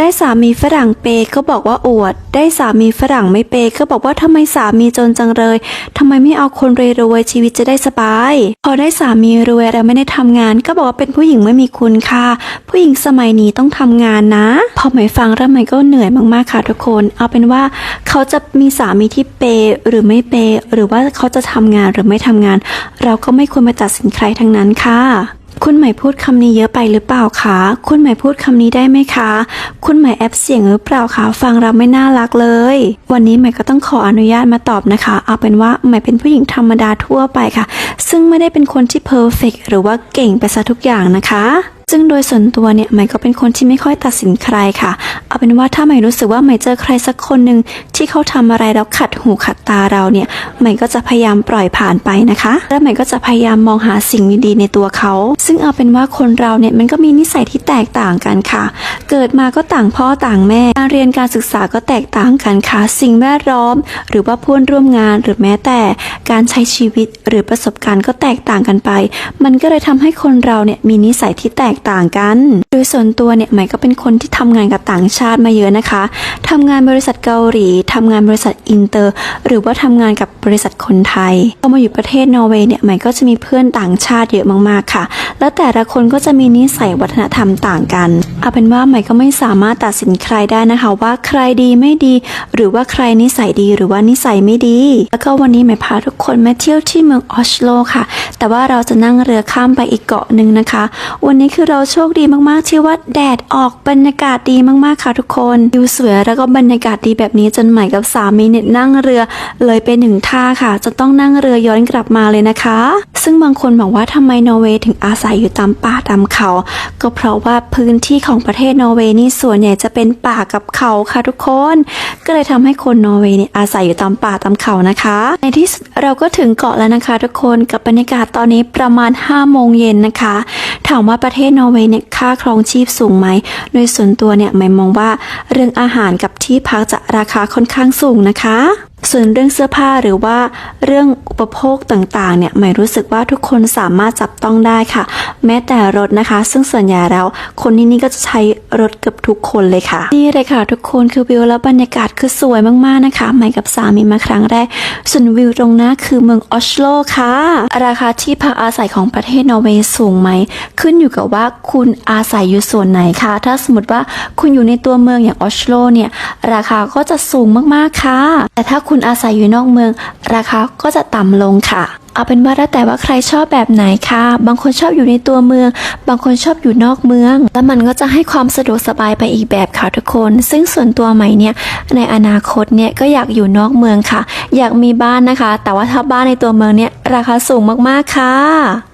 ได้สามีฝรั่งเปย์ก็บอกว่าอวด ได้สามีฝรั่งไม่เปย์ก็บอกว่าทำไมสามีจนจังเลยทำไมไม่เอาคนรวยๆชีวิตจะได้สบาย พอได้สามีรวยแล้วไม่ได้ทำงาน ก็บอกว่าเป็นผู้หญิงไม่มีคุณค่าผู้หญิงสมัยนี้ต้องทำงานนะ พอไหมฟังแล้วไหมก็เหนื่อยมากๆค่ะทุกคน เอาเป็นว่าเขาจะมีสามีที่เปย์หรือไม่เปย์หรือว่าเขาจะทำงานหรือไม่ทำงาน เราก็ไม่ควรไปตัดสินใครทั้งนั้นค่ะ คุณหมายพูดคำนี้เยอะไปหรือเปล่าคะ คุณหมายพูดคำนี้ได้ไหมคะ คุณหมายแอปเสียงหรือเปล่าคะ ฟังเราไม่น่ารักเลย วันนี้หมายก็ต้องขออนุญาตมาตอบนะคะ เอาเป็นว่าหมายเป็นผู้หญิงธรรมดาทั่วไปค่ะ ซึ่งไม่ได้เป็นคนที่เพอร์เฟกหรือว่าเก่งไปซะทุกอย่างนะคะซึ่งโดยส่วนตัวเนี่ยหมายก็เป็นคนที่ไม่ค่อยตัดสินใครค่ะ เอาเป็นว่าถ้าใหม่รู้สึกว่าใหม่เจอใครสักคนหนึ่งที่เขาทำอะไรแล้วขัดหูขัดตาเราเนี่ยใหม่ก็จะพยายามปล่อยผ่านไปนะคะ และใหม่ก็จะพยายามมองหาสิ่งดีๆในตัวเขา ซึ่งเอาเป็นว่าคนเราเนี่ยมันก็มีนิสัยที่แตกต่างกันค่ะ เกิดมาก็ต่างพ่อต่างแม่ การเรียนการศึกษาก็แตกต่างกันค่ะ สิ่งแวดล้อม หรือว่าเพื่อนร่วมงานหรือแม้แต่การใช้ชีวิตหรือประสบการณ์ก็แตกต่างกันไป มันก็เลยทำให้คนเราเนี่ยมีนิสัยที่แตกต่างกัน โดยส่วนตัวเนี่ยใหม่ก็เป็นคนที่ทำงานกับต่างชาติมาเยอะนะคะ ทำงานบริษัทเกาหลีทำงานบริษัทอินเตอร์ หรือว่าทำงานกับบริษัทคนไทยพอมาอยู่ประเทศนอร์เวย์เนี่ยใหม่ก็จะมีเพื่อนต่างชาติเยอะมากๆค่ะ แล้วแต่ละคนก็จะมีนิสัยวัฒนธรรมต่างกันเอาเป็นว่าใหม่ก็ไม่สามารถตัดสินใครได้นะคะ ว่าใครดีไม่ดี หรือว่าใครนิสัยดีหรือว่านิสัยไม่ดี แล้วก็วันนี้ใหม่พาทุกคนมาเที่ยวที่เมืองออสโลค่ะ แต่ว่าเราจะนั่งเรือข้ามไปอีกเกาะหนึ่งนะคะ วันนี้คือเราโชคดีมากๆที่ว่าแดดออกบรรยากาศดีมากๆค่ะทุกคนวิวสวยแล้วก็บรรยากาศดีแบบนี้จนใหม่กับสามีเนี่ยนั่งเรือเลยไปหนึ่งท่าค่ะ จะต้องนั่งเรือย้อนกลับมาเลยนะคะ ซึ่งบางคนบอกว่าทำไมนอร์เวย์ถึงอาศัยอยู่ตามป่าตามเขา ก็เพราะว่าพื้นที่ของประเทศนอร์เวย์นี่ส่วนใหญ่จะเป็นป่ากับเขาค่ะทุกคน ก็เลยทำให้คนนอร์เวย์เนี่ยอาศัยอยู่ตามป่าตามเขานะคะ ในที่สุดเราก็ถึงเกาะแล้วนะคะ ทุกคนกับบรรยากาศตอนนี้ประมาณ5โมงเย็นนะคะ ถามว่าประเทศนอร์เวย์เนี่ยค่าครองชีพสูงไหมโดยส่วนตัวเนี่ยไม่มองว่าเรื่องอาหารกับที่พักจะราคาค่อนข้างสูงนะคะ ส่วนเรื่องเสื้อผ้าหรือว่าเรื่องอุปโภคต่างๆเนี่ยหมายรู้สึกว่าทุกคนสามารถจับต้องได้ค่ะ แม้แต่รถนะคะ ซึ่งส่วนใหญ่แล้วคนที่นี่ก็จะใช้รถเกือบทุกคนเลยค่ะนี่เลยค่ะ ทุกคนคือวิวและบรรยากาศคือสวยมากๆนะคะใหม่กับสามีมาครั้งแรก ส่วนวิวตรงหน้าคือเมืองออสโลค่ะ ราคาที่พักอาศัยของประเทศนอร์เวย์สูงไหม ขึ้นอยู่กับว่าคุณอาศัยอยู่ส่วนไหนค่ะ ถ้าสมมติว่าคุณอยู่ในตัวเมืองอย่างออสโลเนี่ยราคาก็จะสูงมากๆค่ะ แต่ถ้าคุณคุณอาศัยอยู่นอกเมือง ราคาก็จะต่ำลงค่ะ เอาเป็นว่าแล้วแต่ว่าใครชอบแบบไหนค่ะ บางคนชอบอยู่ในตัวเมือง บางคนชอบอยู่นอกเมือง แล้วมันก็จะให้ความสะดวกสบายไปอีกแบบค่ะทุกคน ซึ่งส่วนตัวใหม่เนี่ย ในอนาคตเนี่ยก็อยากอยู่นอกเมืองค่ะ อยากมีบ้านนะคะ แต่ว่าถ้าบ้านในตัวเมืองเนี่ยราคาสูงมากๆค่ะ